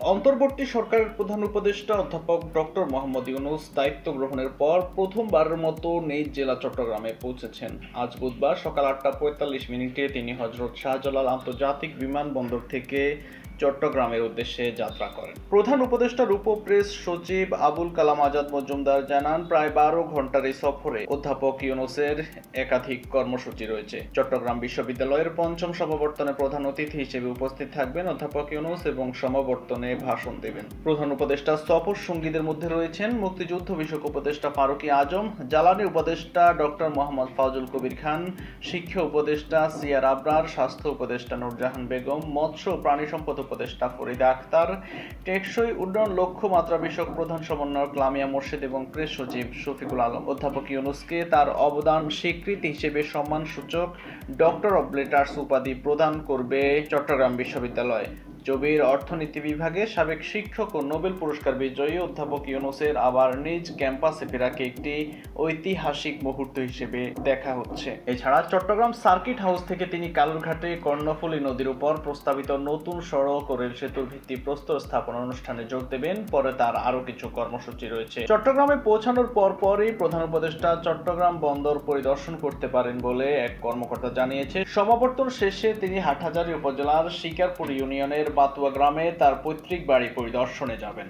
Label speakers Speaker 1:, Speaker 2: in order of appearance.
Speaker 1: অন্তর্বর্তী সরকারের প্রধান উপদেষ্টা অধ্যাপক ডক্টর মোহাম্মদ ইউনুস দায়িত্ব গ্রহণের পর প্রথমবারের মতো নিজ জেলা চট্টগ্রামে পৌঁছেছেন। আজ বুধবার সকাল আটটা পঁয়তাল্লিশ মিনিটে তিনি হজরত শাহজালাল আন্তর্জাতিক বিমানবন্দর থেকে চট্টগ্রামের উদ্দেশ্যে যাত্রা করেন। প্রধান উপদেষ্টার উপ প্রেস সচিব আবুল কালাম আজাদ মজুমদার জানান, প্রায় বারো ঘণ্টার এই সফরে অধ্যাপক ইউনুসের একাধিক কর্মসূচি রয়েছে। চট্টগ্রাম বিশ্ববিদ্যালয়ের পঞ্চম সমাবর্তনে প্রধান অতিথি হিসেবে উপস্থিত থাকবেন অধ্যাপক ইউনুস এবং সমাবর্তনে ভাষণ দেবেন। প্রধান উপদেষ্টা সফর সঙ্গীদের মধ্যে রয়েছেন মুক্তিযুদ্ধ বিষয়ক উপদেষ্টা ফারুকি আজম, জ্বালানি উপদেষ্টা ডক্টর মোহাম্মদ ফাজুল কবির খান, শিক্ষা উপদেষ্টা সিয়ার আবরার, স্বাস্থ্য উপদেষ্টা নুরজাহান বেগম, মৎস্য প্রাণী সম্পদ উপদেষ্টা ফরিদা আক্তার টেকসই উন্নয়ন লক্ষ্যমাত্রা বিষয়ক প্রধান সমন্বয়ক লামিয়া মোর্শেদ এবং প্রেস সচিব শফিকুল আলম। অধ্যাপক ইউনুসকে তার অবদান স্বীকৃতি হিসেবে সম্মানসূচক ডক্টর অব লেটার্স উপাধি প্রদান করবে চট্টগ্রাম বিশ্ববিদ্যালয়। জবির অর্থনীতি বিভাগে সাবেক শিক্ষক ও নোবেল পুরস্কার বিজয়ী অধ্যাপক ইউনুসের আবার নিজ ক্যাম্পাসে ফেরাকে একটি ঐতিহাসিক মুহূর্ত হিসেবে দেখা হচ্ছে। এছাড়া চট্টগ্রাম সার্কিট হাউস থেকে তিনি কালুরঘাটে কর্ণফুলী নদীর উপর প্রস্তাবিত নতুন সড়ক ও রেল সেতুর ভিত্তি প্রস্তর স্থাপন অনুষ্ঠানে যোগ দেবেন। পরে তার আরও কিছু কর্মসূচি রয়েছে। চট্টগ্রামে পৌঁছানোর পর পরই প্রধান উপদেষ্টা চট্টগ্রাম বন্দর পরিদর্শন করতে পারেন বলে এক কর্মকর্তা জানিয়েছে। সমাবর্তন শেষে তিনি হাটহাজারী উপজেলার শিকারপুর ইউনিয়নের বাতুয়া গ্রামে তার পৈতৃক বাড়ি পরিদর্শনে যাবেন।